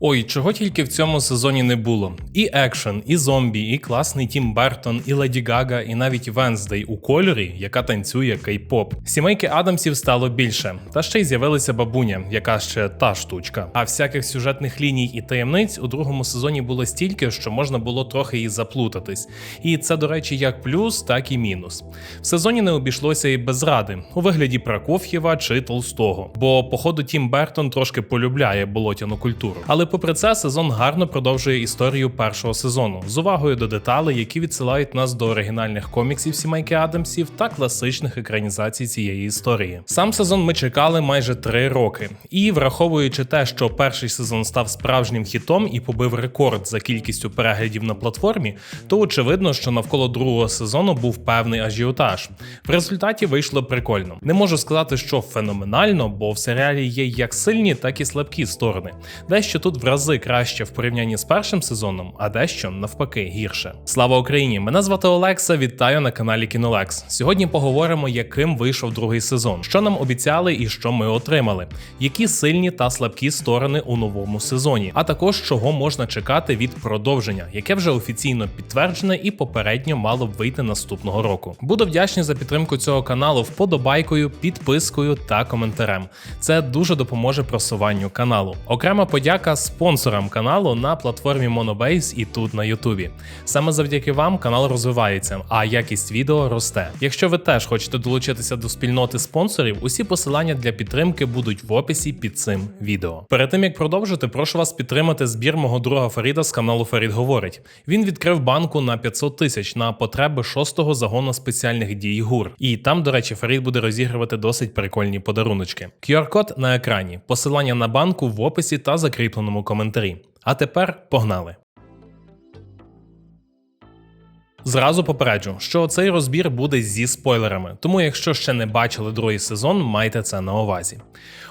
Ой, чого тільки в цьому сезоні не було. І екшен, і зомбі, і класний Тім Бертон, і Леді Гага, і навіть Венздей у кольорі, яка танцює кей-поп. Сімейки Адамсів стало більше, та ще й з'явилася бабуня, яка ще та штучка. А всяких сюжетних ліній і таємниць у другому сезоні було стільки, що можна було трохи і заплутатись. І це, до речі, як плюс, так і мінус. В сезоні не обійшлося і без ради у вигляді Прокоф'єва чи Толстого. Бо, походу, Тім Бертон трошки полюбляє болотяну культуру. Але попри це, сезон гарно продовжує історію першого сезону з увагою до деталей, які відсилають нас до оригінальних коміксів сімейки Адамсів та класичних екранізацій цієї історії. Сам сезон ми чекали майже три роки, і враховуючи те, що перший сезон став справжнім хітом і побив рекорд за кількістю переглядів на платформі, то очевидно, що навколо другого сезону був певний ажіотаж. В результаті вийшло прикольно. Не можу сказати, що феноменально, бо в серіалі є як сильні, так і слабкі сторони. Дещо тут в рази краще в порівнянні з першим сезоном, а дещо навпаки гірше. Слава Україні! Мене звати Олекса. Вітаю на каналі Кінолекс. Сьогодні поговоримо, яким вийшов другий сезон, що нам обіцяли і що ми отримали, які сильні та слабкі сторони у новому сезоні, а також чого можна чекати від продовження, яке вже офіційно підтверджене і попередньо мало б вийти наступного року. Буду вдячний за підтримку цього каналу вподобайкою, підпискою та коментарем. Це дуже допоможе просуванню каналу. Окрема подяка спонсорам каналу на платформі Monobase і тут на Ютубі. Саме завдяки вам канал розвивається, а якість відео росте. Якщо ви теж хочете долучитися до спільноти спонсорів, усі посилання для підтримки будуть в описі під цим відео. Перед тим як продовжити, прошу вас підтримати збір мого друга Фаріда з каналу Фарід Говорить. Він відкрив банку на 500 тисяч на потреби шостого загону спеціальних дій ГУР. І там, до речі, Фарід буде розігрувати досить прикольні подаруночки. QR-код на екрані, посилання на банку в описі та закріпленому коментарі. А тепер погнали! Зразу попереджу, що цей розбір буде зі спойлерами, тому якщо ще не бачили другий сезон, майте це на увазі.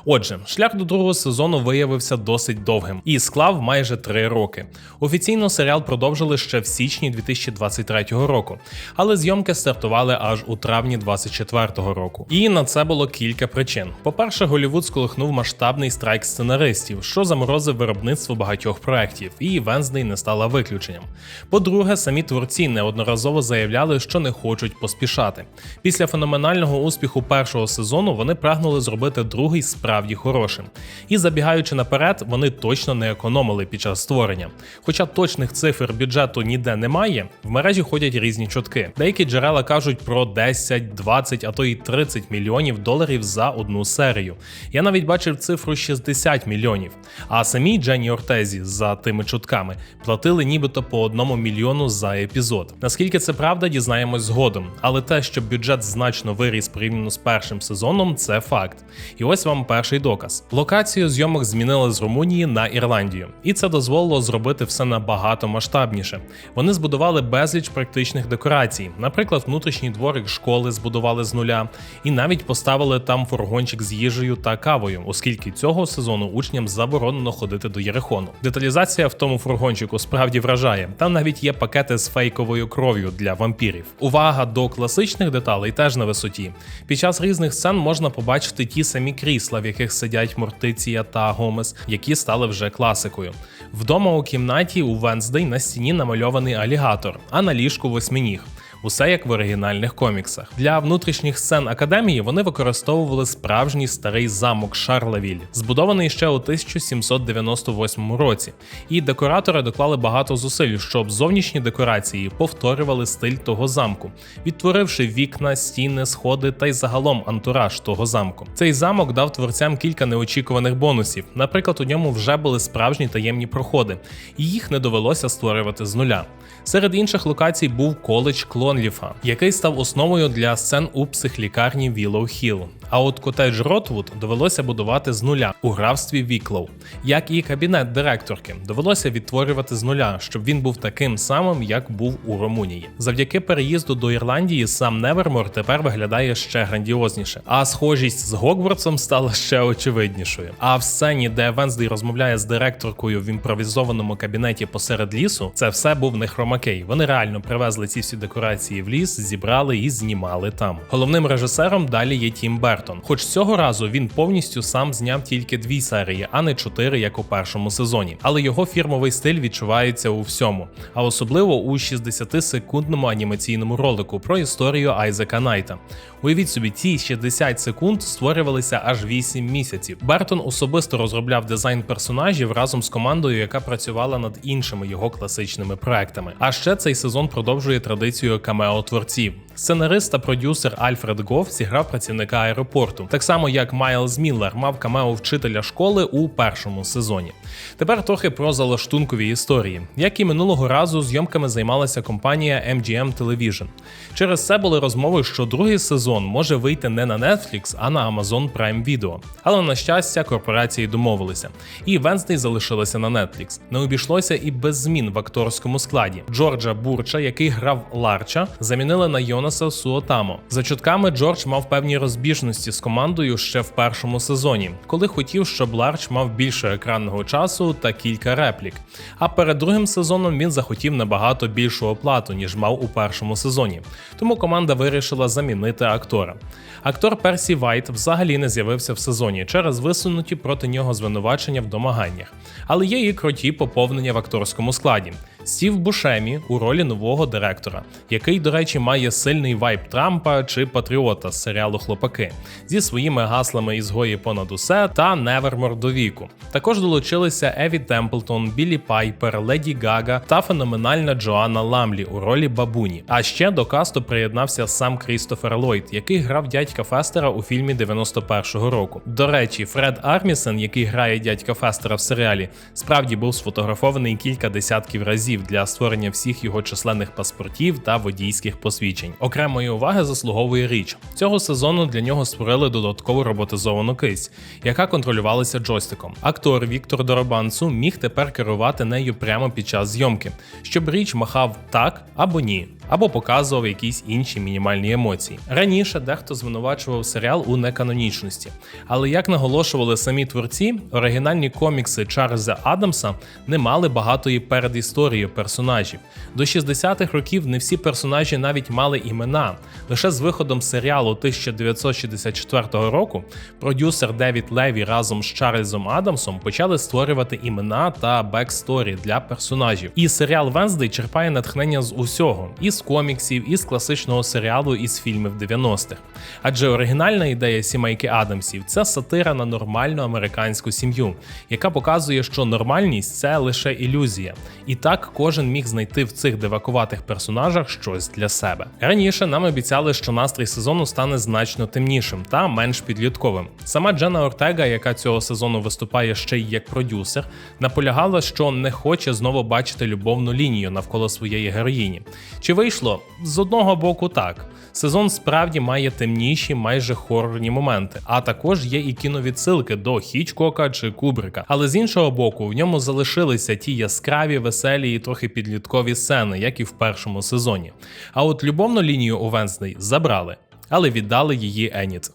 Отже, шлях до другого сезону виявився досить довгим і склав майже три роки. Офіційно серіал продовжили ще в січні 2023 року, але зйомки стартували аж у травні 2024 року. І на це було кілька причин. По-перше, Голівуд сколихнув масштабний страйк сценаристів, що заморозив виробництво багатьох проєктів, і Венздей не стала виключенням. По-друге, самі творці неодноразово заявляли, що не хочуть поспішати. Після феноменального успіху першого сезону вони прагнули зробити другий справді хорошим. І забігаючи наперед, вони точно не економили під час створення. Хоча точних цифр бюджету ніде немає, в мережі ходять різні чутки. Деякі джерела кажуть про 10, 20, а то й 30 мільйонів доларів за одну серію. Я навіть бачив цифру 60 мільйонів. А самій Дженні Ортезі за тими чутками платили нібито по одному мільйону за епізод. Наскільки це правда, дізнаємось згодом. Але те, що бюджет значно виріс порівняно з першим сезоном, це факт. І ось вам перший доказ. Локацію зйомок змінили з Румунії на Ірландію, і це дозволило зробити все набагато масштабніше. Вони збудували безліч практичних декорацій, наприклад, внутрішній дворик школи збудували з нуля, і навіть поставили там фургончик з їжею та кавою, оскільки цього сезону учням заборонено ходити до Єрихону. Деталізація в тому фургончику справді вражає. Там навіть є пакети з фейковою кров'ю для вампірів. Увага до класичних деталей теж на висоті. Під час різних сцен можна побачити ті самі крісла, в яких сидять Мортиція та Гомес, які стали вже класикою. Вдома у кімнаті у Венздей на стіні намальований алігатор, а на ліжку восьминіг. Усе як в оригінальних коміксах. Для внутрішніх сцен академії вони використовували справжній старий замок Шарлавіль, збудований ще у 1798 році. І декоратори доклали багато зусиль, щоб зовнішні декорації повторювали стиль того замку, відтворивши вікна, стіни, сходи та й загалом антураж того замку. Цей замок дав творцям кілька неочікуваних бонусів. Наприклад, у ньому вже були справжні таємні проходи, і їх не довелося створювати з нуля. Серед інших локацій був коледж Клонліфа, який став основою для сцен у психлікарні Віллоу Хілл. А от котедж Ротвуд довелося будувати з нуля у графстві Віклоу, як і кабінет директорки, довелося відтворювати з нуля, щоб він був таким самим, як був у Румунії. Завдяки переїзду до Ірландії сам Невермор тепер виглядає ще грандіозніше, а схожість з Гогвартсом стала ще очевиднішою. А в сцені, де Венздей розмовляє з директоркою в імпровізованому кабінеті посеред лісу, це все був не хромакей. Вони реально привезли ці всі декорації в ліс, зібрали і знімали там. Головним режисером далі є Тім Бер. Бертон. Хоч цього разу він повністю сам зняв тільки дві серії, а не чотири, як у першому сезоні. Але його фірмовий стиль відчувається у всьому, а особливо у 60-секундному анімаційному ролику про історію Айзека Найта. Уявіть собі, ці 60 секунд створювалися аж 8 місяців. Бертон особисто розробляв дизайн персонажів разом з командою, яка працювала над іншими його класичними проектами. А ще цей сезон продовжує традицію камео творців. Сценарист та продюсер Альфред Гоф зіграв працівника аеропорту, так само як Майлз Міллер мав камео вчителя школи у першому сезоні. Тепер трохи про залаштункові історії. Як і минулого разу, зйомками займалася компанія MGM Television. Через це були розмови, що другий сезон може вийти не на Netflix, а на Amazon Prime Video. Але на щастя, корпорації домовилися. І Венстей залишилася на Netflix. Не обійшлося і без змін в акторському складі. Джорджа Бурча, який грав Ларча, замінили на Йонаса Суотамо. За чутками Джордж мав певні розбіжності з командою ще в першому сезоні, коли хотів, щоб Ларч мав більше екранного часу та кілька реплік. А перед другим сезоном він захотів набагато більшу оплату, ніж мав у першому сезоні. Тому команда вирішила замінити актора. Актор Персі Вайт взагалі не з'явився в сезоні через висунуті проти нього звинувачення в домаганнях. Але є і круті поповнення в акторському складі. Стів Бушемі у ролі нового директора, який, до речі, має сильний вайб Трампа чи Патріота з серіалу Хлопаки зі своїми гаслами ізгої понад усе та Невермор до віку. Також долучилися Еві Темплтон, Білі Пайпер, Леді Гага та феноменальна Джоанна Ламлі у ролі бабуні. А ще до касту приєднався сам Крістофер Ллойд, який грав дядька Фестера у фільмі 91-го року. До речі, Фред Армісен, який грає дядька Фестера в серіалі, справді був сфотографований кілька десятків разів для створення всіх його численних паспортів та водійських посвідчень. Окремої уваги заслуговує річ. Цього сезону для нього створили додаткову роботизовану кисть, яка контролювалася джойстиком. Актор Віктор Доробанцу міг тепер керувати нею прямо під час зйомки, щоб річ махав так або ні. Або показував якісь інші мінімальні емоції. Раніше дехто звинувачував серіал у неканонічності, але як наголошували самі творці, оригінальні комікси Чарльза Адамса не мали багатої передісторії персонажів. До 60-х років не всі персонажі навіть мали імена. Лише з виходом серіалу 1964 року продюсер Девід Леві разом з Чарльзом Адамсом почали створювати імена та бексторі для персонажів. І серіал Венздей черпає натхнення з усього. І з коміксів, і з класичного серіалу, і з фільмів 90-х. Адже оригінальна ідея сімейки Адамсів це сатира на нормальну американську сім'ю, яка показує, що нормальність це лише ілюзія. І так кожен міг знайти в цих дивакуватих персонажах щось для себе. Раніше нам обіцяли, що настрій сезону стане значно темнішим та менш підлітковим. Сама Джена Ортега, яка цього сезону виступає ще й як продюсер, наполягала, що не хоче знову бачити любовну лінію навколо своєї героїні. Чи вийшло? З одного боку, так. Сезон справді має темніші, майже хорорні моменти, а також є і кіновідсилки до Хічкока чи Кубрика. Але з іншого боку, в ньому залишилися ті яскраві, веселі і трохи підліткові сцени, як і в першому сезоні. А от любовну лінію у Венсней забрали, але віддали її Еніт.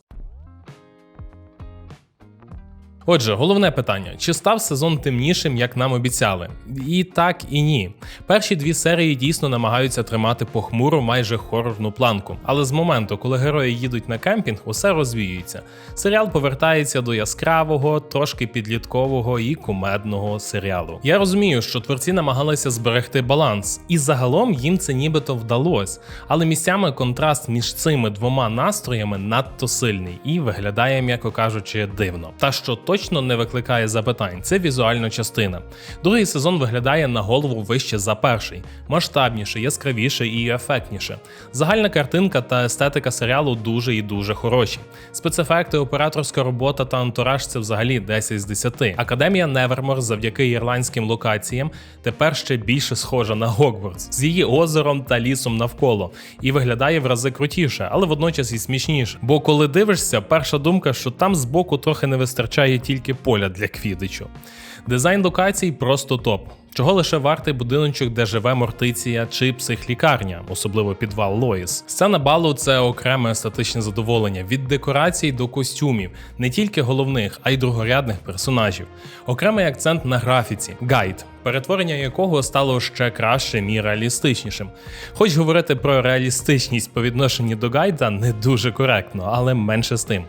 Отже, головне питання: чи став сезон темнішим, як нам обіцяли? І так, і ні. Перші дві серії дійсно намагаються тримати похмуру, майже хорорну планку. Але з моменту, коли герої їдуть на кемпінг, усе розвіюється. Серіал повертається до яскравого, трошки підліткового і кумедного серіалу. Я розумію, що творці намагалися зберегти баланс, і загалом їм це нібито вдалося. Але місцями контраст між цими двома настроями надто сильний і виглядає, м'яко кажучи, дивно. Та що точно не викликає запитань, це візуальна частина. Другий сезон виглядає на голову вище за перший, масштабніше, яскравіше і ефектніше. Загальна картинка та естетика серіалу дуже і дуже хороші. Спецефекти, операторська робота та антураж це взагалі 10 з 10. Академія Невермор завдяки ірландським локаціям тепер ще більше схожа на Гогвартс з її озером та лісом навколо, і виглядає в рази крутіше, але водночас і смішніше. Бо коли дивишся, перша думка, що там збоку трохи не вистачає тільки поля для квідичу. Дизайн локацій просто топ. Чого лише вартий будиночок, де живе мортиція чи психлікарня, особливо підвал Лоїс. Сцена балу це окреме естетичне задоволення від декорацій до костюмів, не тільки головних, а й другорядних персонажів. Окремий акцент на графіці гайд, перетворення якого стало ще кращим і реалістичнішим. Хоч говорити про реалістичність по відношенню до гайда не дуже коректно, але менше з тим.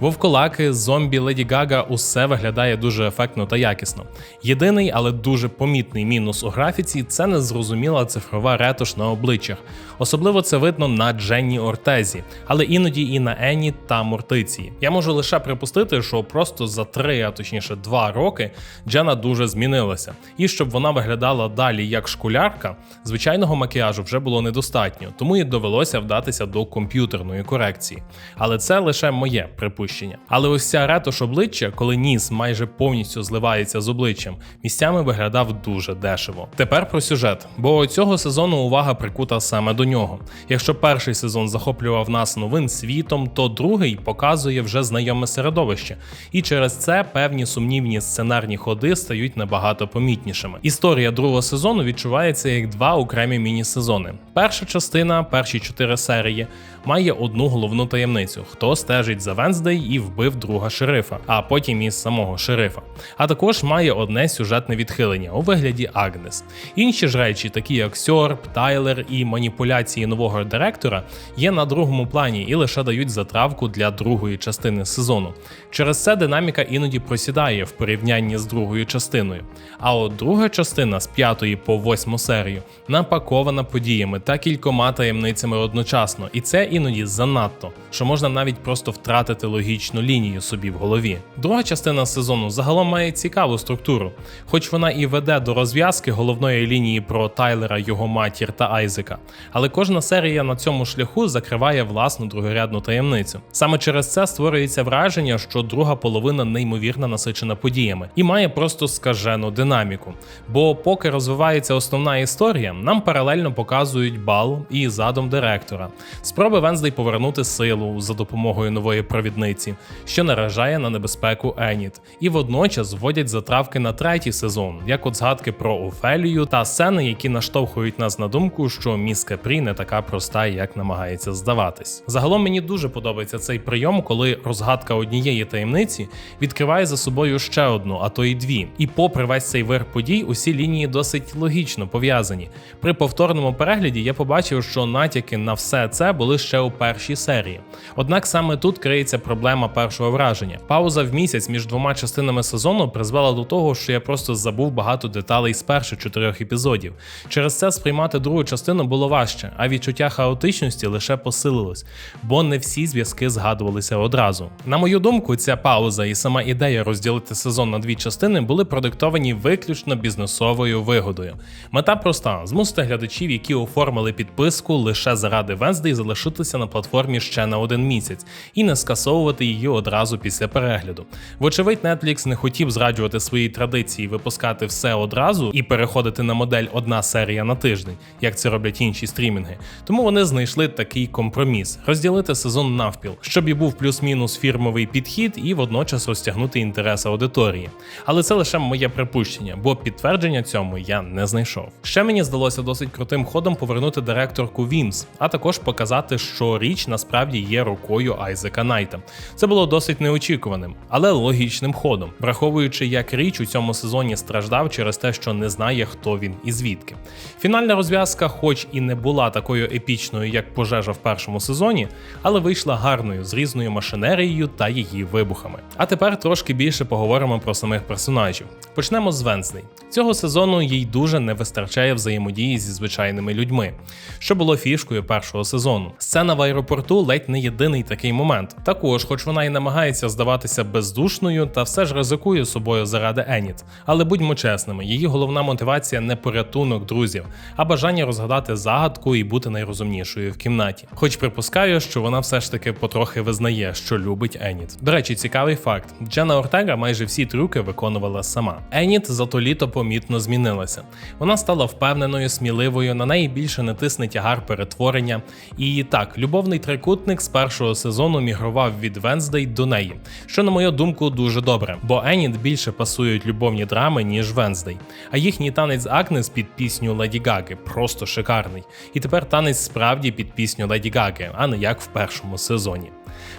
Вовколаки, зомбі, Леді Гага усе виглядає дуже ефектно та якісно. Єдиний, але дуже помітний мінус у графіці це незрозуміла цифрова ретуш на обличчях. Особливо це видно на Дженні Ортезі, але іноді і на Ені та Мортиції. Я можу лише припустити, що просто за три, а точніше два роки Джена дуже змінилася. І щоб вона виглядала далі як школярка, звичайного макіяжу вже було недостатньо, тому і довелося вдатися до комп'ютерної корекції. Але це лише моє припущення. Але ось ця ретуш обличчя, коли ніс майже повністю зливається з обличчям, місцями виглядав дуже дешево. Тепер про сюжет, бо цього сезону увага прикута саме до нього. Якщо перший сезон захоплював нас новим світом, то другий показує вже знайоме середовище, і через це певні сумнівні сценарні ходи стають набагато помітнішими. Історія другого сезону відчувається як два окремі міні-сезони. Перша частина, перші чотири серії, має одну головну таємницю: хто стежить за Венздей і вбив друга шерифа, а потім і самого шерифа. А також має одне сюжетне відхилення у вигляді Агнес. Інші ж речі, такі як Сьорб, Тайлер і маніпуляції нового директора, є на другому плані і лише дають затравку для другої частини сезону. Через це динаміка іноді просідає в порівнянні з другою частиною. А от друга частина з п'ятої по восьму серію напакована подіями та кількома таємницями одночасно, і це іноді занадто, що можна навіть просто втратити логічну лінію собі в голові. Друга частина сезону загалом має цікаву структуру, хоч вона і веде до розв'язки головної лінії про Тайлера, його матір та Айзека, але кожна серія на цьому шляху закриває власну другорядну таємницю. Саме через це створюється враження, що друга половина неймовірно насичена подіями і має просто скажену динаміку. Бо поки розвивається основна історія, нам паралельно показують бал і задум директора, спроби Венздей повернути силу за допомогою нової провідниці, що наражає на небезпеку Еніт, і водночас вводять затравки на третій сезон, як от згадки про Офелію та сцени, які наштовхують нас на думку, що міс Капрі не така проста, як намагається здаватись. Загалом мені дуже подобається цей прийом, коли розгадка однієї таємниці відкриває за собою ще одну, а то й дві. І попри весь цей вир подій, усі лінії досить логічно пов'язані. При повторному перегляді я побачив, що натяки на все це були ще у першій серії. Однак саме тут криється проблема першого враження. Пауза в місяць між двома частинами сезону призвела до того, що я просто забув багато деталей з перших чотирьох епізодів. Через це сприймати другу частину було важче, а відчуття хаотичності лише посилилось, бо не всі зв'язки згадувалися одразу. На мою думку, ця пауза і сама ідея розділити сезон на дві частини були продиктовані виключно бізнесовою вигодою. Мета проста: змусити глядачів, які оформили підписку лише заради Венздей, залишитися на платформі ще на один місяць і не скасовувати її одразу після перегляду. Вочевидь, Netflix не хотів зраджувати свої традиції, випускати все одразу і переходити на модель одна серія на тиждень, як це роблять інші стрімінги. Тому вони знайшли такий компроміс: розділити сезон навпіл, щоб і був плюс-мінус фірмовий підхід, і водночас розтягнути інтерес аудиторії. Але це лише моє припущення, бо підтвердження цьому я не знайшов. Ще мені здалося досить крутим ходом повернути директорку Вімс, а також показати, що річ насправді є рукою Айзека Найта. Це було досить неочікуваним, але логічним ходом, враховуючи, як річ у цьому сезоні страждав через те, що не знає, хто він і звідки. Фінальна розв'язка, хоч і не була такою епічною, як пожежа в першому сезоні, але вийшла гарною з різною машинерією та її вибухами. А тепер трошки більше поговоримо про самих персонажів. Почнемо з Венсней. Цього сезону їй дуже не вистачає взаємодії зі звичайними людьми, що було фішкою першого сезону. Сцена в аеропорту ледь не єдиний такий момент. Також, хоч вона і намагається здаватися бездушною, та все ж ризикує собою заради Еніт. Але будьмо чесними, її головна мотивація не порятунок друзів, а бажання розгадати загадку і бути найрозумнішою в кімнаті. Хоч припускаю, що вона все ж таки потрохи визнає, що любить Еніт. До речі, цікавий факт: Джена Ортега майже всі трюки виконувала сама. Еніт за то літо помітно змінилася. Вона стала впевненою, сміливою, на неї більше не тисне тягар перетворення. І так, любовний трикутник з першого сезону мігрував від Венздей до неї, що, на мою думку, дуже добре, бо Еніт більше пасують любовні драми, ніж Венздей. А їхній танець Агнес під пісню Леді Гаги просто шикарний. І тепер танець справді під пісню Леді Гаги, а не як в першому сезоні.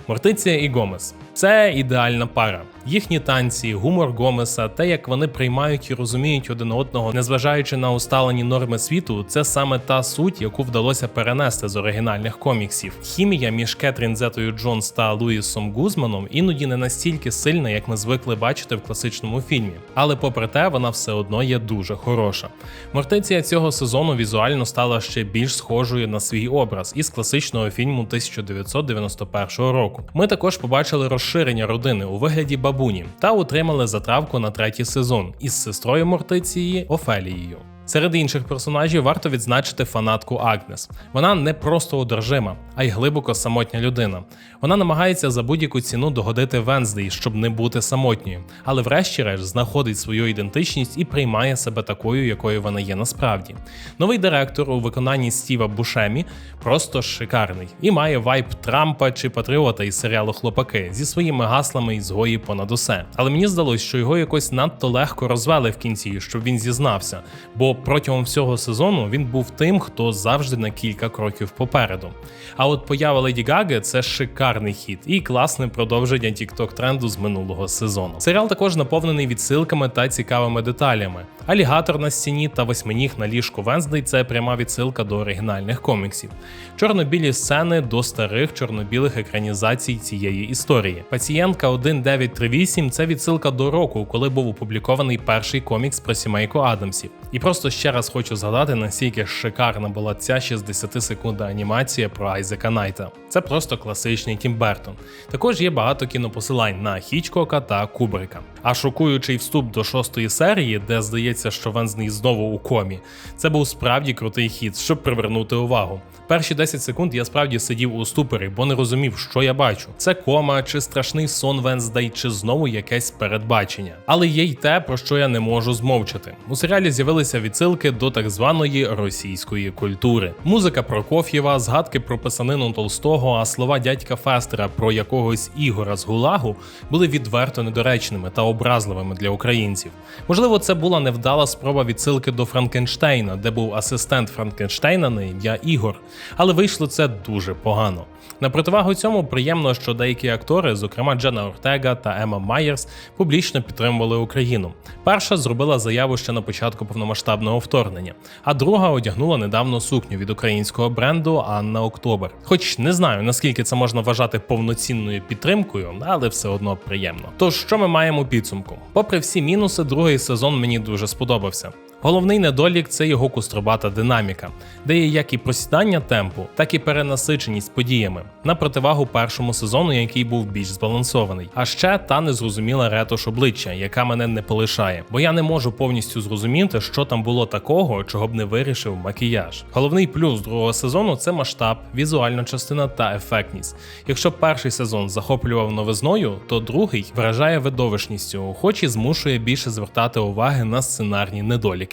Мортиція і Гомес це ідеальна пара. Їхні танці, гумор Гомеса, те, як вони приймають і розуміють один одного, незважаючи на усталені норми світу, це саме та суть, яку вдалося перенести з оригінальних коміксів. Хімія між Кетрін Зетою Джонс та Луїсом Гузманом іноді не настільки сильна, як ми звикли бачити в класичному фільмі. Але попри те, вона все одно є дуже хороша. Мортиція цього сезону візуально стала ще більш схожою на свій образ із класичного фільму 1991 року. Ми також побачили розширення родини у вигляді бабуні та отримали затравку на третій сезон із сестрою Мортиції Офелією. Серед інших персонажів варто відзначити фанатку Агнес. Вона не просто одержима, а й глибоко самотня людина. Вона намагається за будь-яку ціну догодити Венздей, щоб не бути самотньою, але врешті-решт знаходить свою ідентичність і приймає себе такою, якою вона є насправді. Новий директор у виконанні Стіва Бушемі просто шикарний і має вайб Трампа чи Патріота із серіалу Хлопаки зі своїми гаслами і згої понад усе. Але мені здалось, що його якось надто легко розвели в кінці, щоб він зізнався. бо протягом всього сезону він був тим, хто завжди на кілька кроків попереду. А от поява Леді Гаги це шикарний хід і класне продовження тікток тренду з минулого сезону. Серіал також наповнений відсилками та цікавими деталями. Алігатор на стіні та восьминіг на ліжку Венздей це пряма відсилка до оригінальних коміксів. Чорно-білі сцени до старих чорно-білих екранізацій цієї історії. Пацієнтка 1938 це відсилка до року, коли був опублікований перший комікс про сімейку Адамсів. І просто ще раз хочу згадати, наскільки шикарна була ця 60 секундна анімація про Айзека Найта. Це просто класичний Тім Бертон. Також є багато кінопосилань на Хічкока та Кубрика. А шокуючий вступ до шостої серії, де здається, що Вензний знову у комі, це був справді крутий хід, щоб привернути увагу. Перші 10 секунд я справді сидів у ступорі, бо не розумів, що я бачу. Це кома, чи страшний сон Венздей, чи знову якесь передбачення. Але є й те, про що я не можу змовчати. У серіалі з'явилися відсилки до так званої російської культури. Музика Прокоф'єва, згадки про писанину Толстого, а слова дядька Фестера про якогось Ігора з Гулагу були відверто недоречними та образливими для українців. Можливо, це була невдала спроба відсилки до Франкенштейна, де був асистент Франкенштейна на ім'я Ігор. Але вийшло це дуже погано. На противагу цьому приємно, що деякі актори, зокрема Джена Ортега та Ема Майерс, публічно підтримували Україну. Перша зробила заяву ще на початку повномасштабного вторгнення, а друга одягнула недавно сукню від українського бренду Анна Октобер. Хоч не знаю наскільки це можна вважати повноцінною підтримкою, але все одно приємно. Тож що ми маємо у підсумку? Попри всі мінуси, другий сезон мені дуже сподобався. Головний недолік це його куструбата динаміка, де є як і просідання темпу, так і перенасиченість подіями, на противагу першому сезону, який був більш збалансований. А ще та незрозуміла ретуш обличчя, яка мене не полишає, бо я не можу повністю зрозуміти, що там було такого, чого б не вирішив макіяж. Головний плюс другого сезону це масштаб, візуальна частина та ефектність. Якщо перший сезон захоплював новизною, то другий вражає видовищністю, хоч і змушує більше звертати уваги на сценарні недоліки.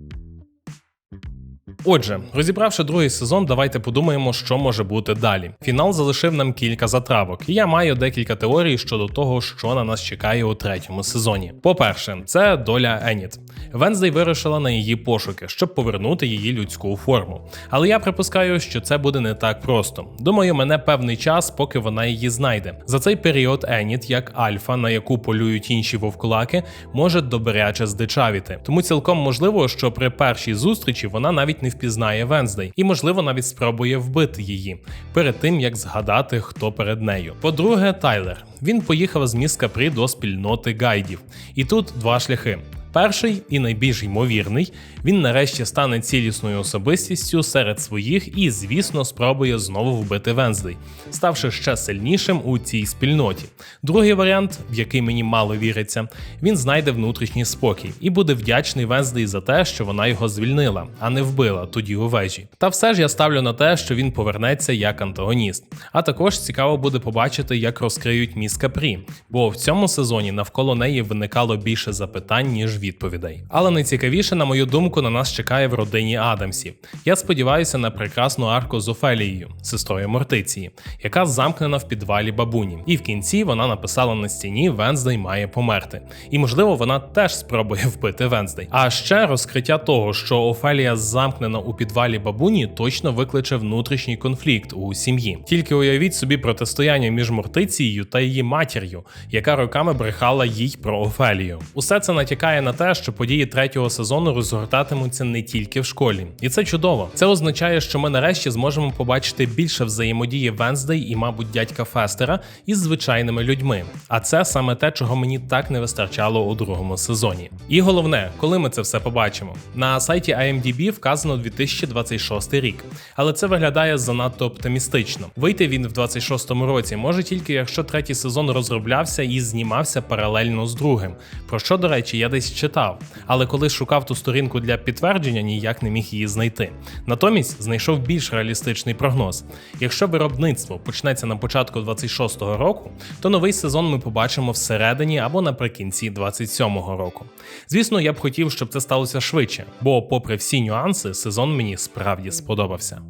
Отже, розібравши другий сезон, давайте подумаємо, що може бути далі. Фінал залишив нам кілька затравок, і я маю декілька теорій щодо того, що на нас чекає у третьому сезоні. По-перше, це доля Еніт. Венздей вирушила на її пошуки, щоб повернути її людську форму. Але я припускаю, що це буде не так просто. Думаю, мене певний час, поки вона її знайде. За цей період Еніт, як альфа, на яку полюють інші вовкулаки, може добряче здичавіти. Тому цілком можливо, що при першій зустрічі вона навіть не впізнає Венздей, і, можливо, навіть спробує вбити її перед тим як згадати, хто перед нею. По-друге, Тайлер він поїхав з міст Капрі до спільноти гайдів, і тут два шляхи. Перший і найбільш ймовірний, він нарешті стане цілісною особистістю серед своїх і, звісно, спробує знову вбити Венздей, ставши ще сильнішим у цій спільноті. Другий варіант, в який мені мало віриться, він знайде внутрішній спокій і буде вдячний Венздей за те, що вона його звільнила, а не вбила тоді у вежі. Та все ж я ставлю на те, що він повернеться як антагоніст. А також цікаво буде побачити, як розкриють міс Капрі, бо в цьому сезоні навколо неї виникало більше запитань, ніж відповідей. Але найцікавіше, на мою думку, на нас чекає в родині Адамсів. Я сподіваюся на прекрасну арку з Офелією, сестрою Мортиції, яка замкнена в підвалі бабуні. І в кінці вона написала на стіні Венздей має померти. І можливо, вона теж спробує вбити Венздей. А ще розкриття того, що Офелія замкнена у підвалі бабуні, точно викличе внутрішній конфлікт у сім'ї. Тільки уявіть собі протистояння між Мортицією та її матір'ю, яка роками брехала їй про Офелію. Усе це натякає на те, що події третього сезону розгортатимуться не тільки в школі, і це чудово. Це означає, що ми нарешті зможемо побачити більше взаємодії Венздей і, мабуть, дядька Фестера із звичайними людьми. А це саме те, чого мені так не вистачало у другому сезоні. І головне, коли ми це все побачимо. На сайті IMDb вказано 2026 рік, але це виглядає занадто оптимістично. Вийти він в 26-му році може тільки якщо третій сезон розроблявся і знімався паралельно з другим. Про що, до речі, я десь читав, але коли шукав ту сторінку для підтвердження, ніяк не міг її знайти. Натомість знайшов більш реалістичний прогноз. Якщо виробництво почнеться на початку 26-го року, то новий сезон ми побачимо всередині або наприкінці 27-го року. Звісно, я б хотів, щоб це сталося швидше, бо, попри всі нюанси, сезон мені справді сподобався.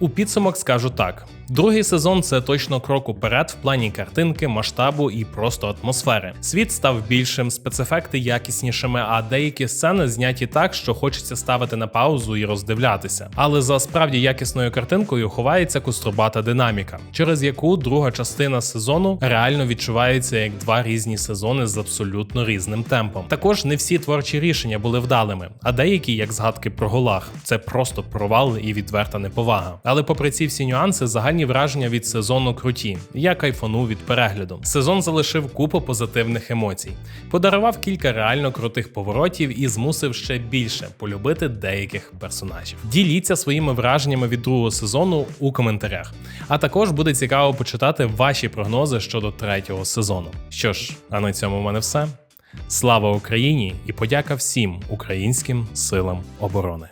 У підсумок скажу так: другий сезон це точно крок уперед в плані картинки, масштабу і просто атмосфери. Світ став більшим, спецефекти якіснішими, а деякі сцени зняті так, що хочеться ставити на паузу і роздивлятися. Але за справді якісною картинкою ховається кострубата динаміка, через яку друга частина сезону реально відчувається як два різні сезони з абсолютно різним темпом. Також не всі творчі рішення були вдалими, а деякі, як згадки про голах, це просто провал і відверта неповага. Але попри ці всі нюанси, загальні враження від сезону круті. Я кайфанув від перегляду. Сезон залишив купу позитивних емоцій, подарував кілька реально крутих поворотів і змусив ще більше полюбити деяких персонажів. Діліться своїми враженнями від другого сезону у коментарях. А також буде цікаво почитати ваші прогнози щодо третього сезону. Що ж, а на цьому в мене все. Слава Україні і подяка всім українським силам оборони.